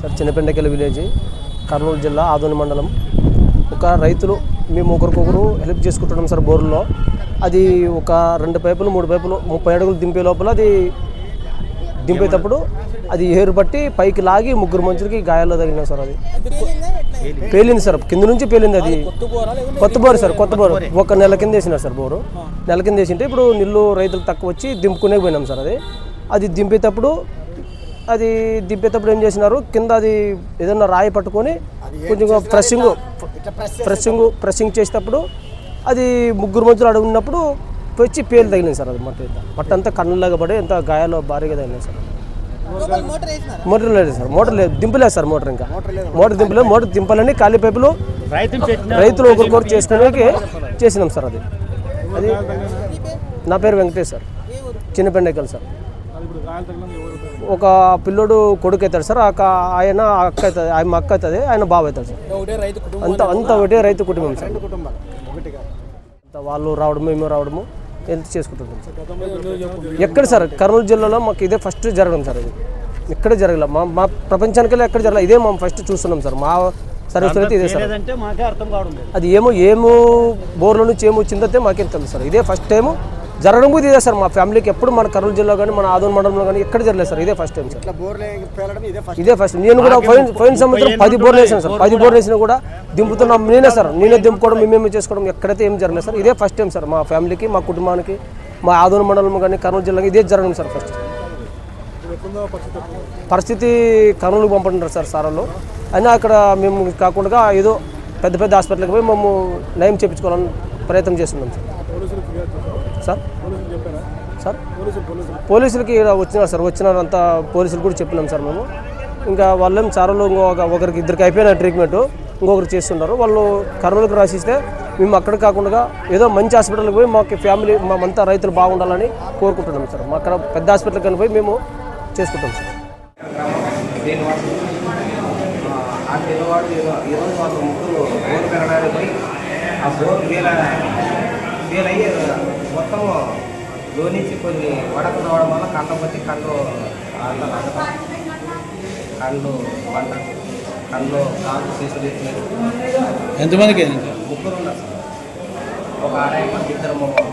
Sir చిన్నపెండకెళ్ళ village Kurnool జిల్లా ఆదోని మండలం. ఒక రైతులు మేము ఒకరికొకరు హెల్ప్ చేసుకుంటున్నాం సార్ బోర్లో అది ఒక రెండు పైపులు మూడు పైపులు ముప్పై అడుగులు దింపే లోపల అది దింపేటప్పుడు అది ఏరు పట్టి పైకి లాగి ముగ్గురు మనుషులకి గాయాల్లో తగిలిన సార్ అది. పేలింది సార్ కింద నుంచి పేలింది అది. కొత్త బోరు సార్ కొత్త బోరు. ఒక నెల కింద వేసినారు సార్ బోరు. నెల కింద వేసింటే ఇప్పుడు నీళ్ళు రైతులు తక్కువ వచ్చి దింపుకునే పోయినాం సార్ అది. అది దింపేటప్పుడు అది దింపేటప్పుడు ఏం చేసినారు? కింద అది ఏదన్నా రాయి పట్టుకొని కొంచెం ప్రెస్సింగ్ ప్రెస్సింగ్ ప్రెస్సింగ్ చేసేటప్పుడు? అది ముగ్గురు మధ్యలో అడుగున్నప్పుడు వచ్చి పేలు తగిలింది సార్ అది మట్టి మట్టి అంతా కన్నులాగా పడి ఎంత గాయాలు భారీగా తగిలింది సార్ మోటార్ లేదు సార్ మోటార్ లేదు దింపలేదు సార్ మోటార్ ఇంకా. మోటార్ దింపలేదు మోటార్ దింపాలని ఖాళీ పైపులు రైతులు ఒకరికొకరు చేసుకోవడానికి చేసినాం సార్ అది. అది నా పేరు వెంకటేష్ సార్. చిన్నపెండకల్ సార్. ఒక పిల్లోడు కొడుకు అవుతాడు సార్ ఆయన అక్క అవుతుంది ఆయన అక్క అవుతుంది ఆయన బాబు అవుతాడు సార్ అంత అంత ఒకటే రైతు కుటుంబం సార్. కుటుంబాలు ఒకటిగా. అంత వాళ్ళు రావడము మేము రావడము హెల్ప్ చేసుకుంటుంటాం సార్? ఎక్కడ సార్? కర్నూలు జిల్లాలో మాకు ఇదే ఫస్ట్ జరగడం సార్ ఇది ఎక్కడ జరగల? మా మా ప్రపంచానికెళ్ళి ఎక్కడ జరగలేదు ఇదే మేము ఫస్ట్ చూస్తున్నాం సార్. మా సర్వీస్ అయితే ఇదే సార్. అంటే మాకే అర్థం కావడం లేదు. అది ఏమో ఏమో బోర్ల నుంచి ఏమో వచ్చిందంటే మాకేం తెలుసు సార్. ఇదే ఫస్ట్ టైం జరగడం కూడా ఇదే సార్ మా ఫ్యామిలీకి ఎప్పుడు మన కర్నూలు జిల్లా కానీ మన ఆదోన్ మండలంలో కానీ ఎక్కడ జరగలేదు సార్. ఇదే ఫస్ట్ టైం సార్. ఇట్లా బోర్లే పేలడం ఇదే ఫస్ట్ ఇదే ఫస్ట్ నేను కూడా పోయిన సంవత్సరం పది బోర్లు వేసాను సార్. పది బోర్లు వేసినా కూడా దింపుతున్నాం. నేనే సార్. నేనే దింపుకోవడం మేమేమి చేసుకోవడం ఎక్కడైతే ఏం జరగలేదు సార్. ఇదే ఫస్ట్ టైం సార్ మా ఫ్యామిలీకి మా కుటుంబానికి మా ఆదోన్ మండలం కానీ కర్నూలు జిల్లాకి ఇదే జరగడం సార్ ఫస్ట్ పరిస్థితి కర్నూలుకి పంపుతున్నారు సార్ సార్ వాళ్ళు అయినా అక్కడ మేము కాకుండా ఏదో పెద్ద పెద్ద హాస్పిటల్కి పోయి మేము నయం చేయించుకోవాలని ప్రయత్నం చేస్తున్నాం సార్. సార్? సార్? పోలీసులకి ఈడ వచ్చినారు సార్ వచ్చినారంతా పోలీసులు కూడా చెప్పినాం సార్ మేము. ఇంకా వాళ్ళేం చారలో ఇంకొక ఒకరికి ఇద్దరికి అయిపోయిన ట్రీట్మెంట్ ఇంకొకరు చేస్తున్నారు వాళ్ళు కర్నూలుకి రాసిస్తే మేము అక్కడ కాకుండా ఏదో మంచి హాస్పిటల్కి పోయి మాకు ఫ్యామిలీ మేమంతా రైతులు బాగుండాలని కోరుకుంటున్నాం సార్. మా అక్కడ పెద్ద హాస్పిటల్కి కానీ పోయి మేము చేసుకుంటాం సార్. ఆ పిల్లవాడు ఈరో- ఈరోజు వాళ్ళ ముగ్గురు బోర్ పోయి ఆ బోర్ వీల వీలయ్యి మొత్తం లోనించి కొన్ని వడకు రావడం వల్ల కండ పట్టి కళ్ళు అంత రక్తం కళ్ళు పంట కళ్ళు కాలు శిశులు ఎంతమందికి? ముగ్గురు ఉన్నారు సార్. ఒక ఆడాయమ్మ ఇద్దరు మొగ-